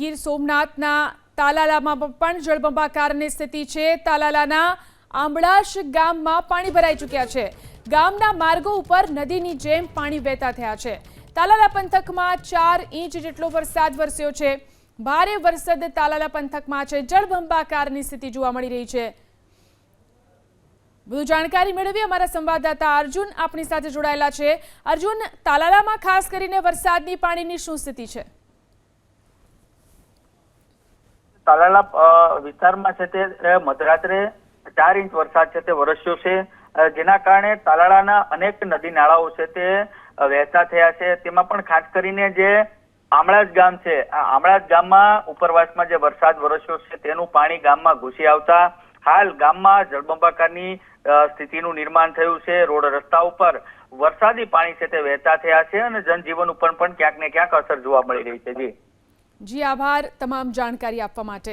ગીર સોમનાથના તાલાલામાં પણ જળબંબાકારની સ્થિતિ છે. તાલાલાના આંબળાશ ગામમાં પાણી ભરાઈ ચૂક્યા છે. ગામના માર્ગો ઉપર નદીની જેમ પાણી વહેતા થયા છે. તાલાલા પંથકમાં ચાર ઇંચ જેટલો વરસાદ વરસ્યો છે. ભારે વરસાદ તાલાલા પંથકમાં છે. જળબંબાકારની સ્થિતિ જોવા મળી રહી છે. વધુ જાણકારી મેળવી અમારા સંવાદદાતા અર્જુન આપણી સાથે જોડાયેલા છે. અર્જુન, તાલાલામાં ખાસ કરીને વરસાદની પાણીની શું સ્થિતિ છે? તાલાલા વિસ્તારમાં છે તે મધરાત્રે ચાર ઇંચ વરસાદ છે તે વરસ્યો છે. જેના કારણે તાલાળાના અનેક નદી નાળાઓ છે તે વહેતા થયા છે. તેમાં પણ ખાસ કરીને જે આમળાજ ગામ છે આમળાજ ગામમાં ઉપરવાસમાં જે વરસાદ વરસ્યો છે તેનું પાણી ગામમાં ઘૂસી આવતા હાલ ગામમાં જળબંબાકારની સ્થિતિનું નિર્માણ થયું છે. રોડ રસ્તા ઉપર વરસાદી પાણી છે તે વહેતા થયા છે અને જનજીવન ઉપર પણ ક્યાંક ને ક્યાંક અસર જોવા મળી રહી છે. જી. જી આભાર તમામ જાણકારી આપવા માટે.